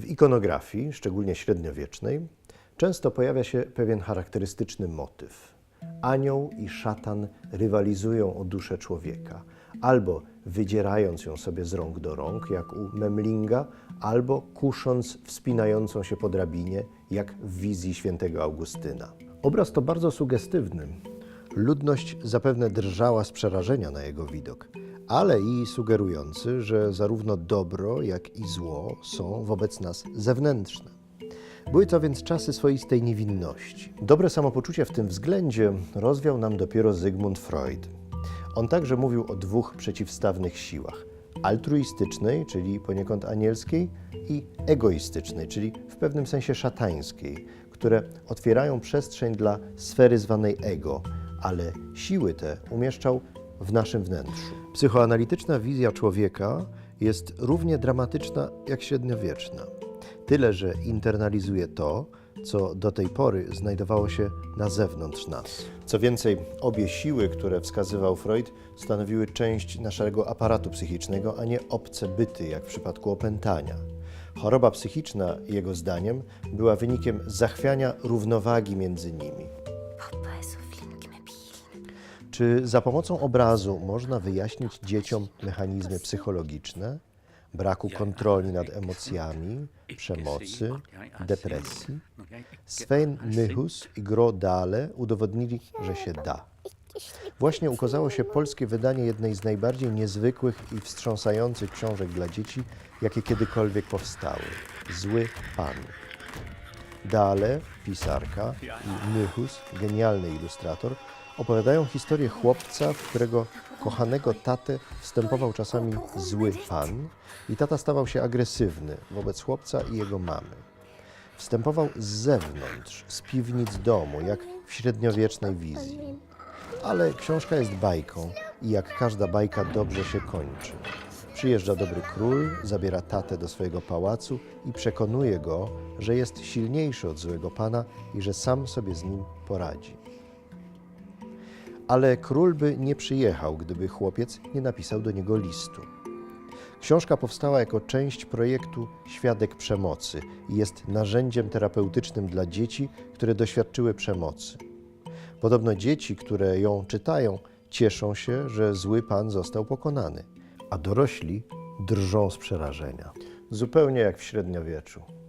W ikonografii, szczególnie średniowiecznej, często pojawia się pewien charakterystyczny motyw. Anioł i szatan rywalizują o duszę człowieka, albo wydzierając ją sobie z rąk do rąk, jak u Memlinga, albo kusząc wspinającą się po drabinie, jak w wizji świętego Augustyna. Obraz to bardzo sugestywny. Ludność zapewne drżała z przerażenia na jego widok, ale i sugerujący, że zarówno dobro, jak i zło są wobec nas zewnętrzne. Były to więc czasy swoistej niewinności. Dobre samopoczucie w tym względzie rozwiał nam dopiero Zygmunt Freud. On także mówił o dwóch przeciwstawnych siłach: altruistycznej, czyli poniekąd anielskiej, i egoistycznej, czyli w pewnym sensie szatańskiej, które otwierają przestrzeń dla sfery zwanej ego, ale siły te umieszczał w naszym wnętrzu. Psychoanalityczna wizja człowieka jest równie dramatyczna jak średniowieczna. Tyle, że internalizuje to, co do tej pory znajdowało się na zewnątrz nas. Co więcej, obie siły, które wskazywał Freud, stanowiły część naszego aparatu psychicznego, a nie obce byty, jak w przypadku opętania. Choroba psychiczna, jego zdaniem, była wynikiem zachwiania równowagi między nimi. Czy za pomocą obrazu można wyjaśnić dzieciom mechanizmy psychologiczne, braku kontroli nad emocjami, przemocy, depresji? Svein Nyhus i Gro Dale udowodnili, że się da. Właśnie ukazało się polskie wydanie jednej z najbardziej niezwykłych i wstrząsających książek dla dzieci, jakie kiedykolwiek powstały. Zły Pan. Dale, pisarka, i Nyhus, genialny ilustrator, opowiadają historię chłopca, w którego kochanego tatę wstępował czasami zły pan i tata stawał się agresywny wobec chłopca i jego mamy. Wstępował z zewnątrz, z piwnic domu, jak w średniowiecznej wizji. Ale książka jest bajką i jak każda bajka dobrze się kończy. Przyjeżdża dobry król, zabiera tatę do swojego pałacu i przekonuje go, że jest silniejszy od złego pana i że sam sobie z nim poradzi. Ale król by nie przyjechał, gdyby chłopiec nie napisał do niego listu. Książka powstała jako część projektu Świadek Przemocy i jest narzędziem terapeutycznym dla dzieci, które doświadczyły przemocy. Podobno dzieci, które ją czytają, cieszą się, że zły pan został pokonany, a dorośli drżą z przerażenia. Zupełnie jak w średniowieczu.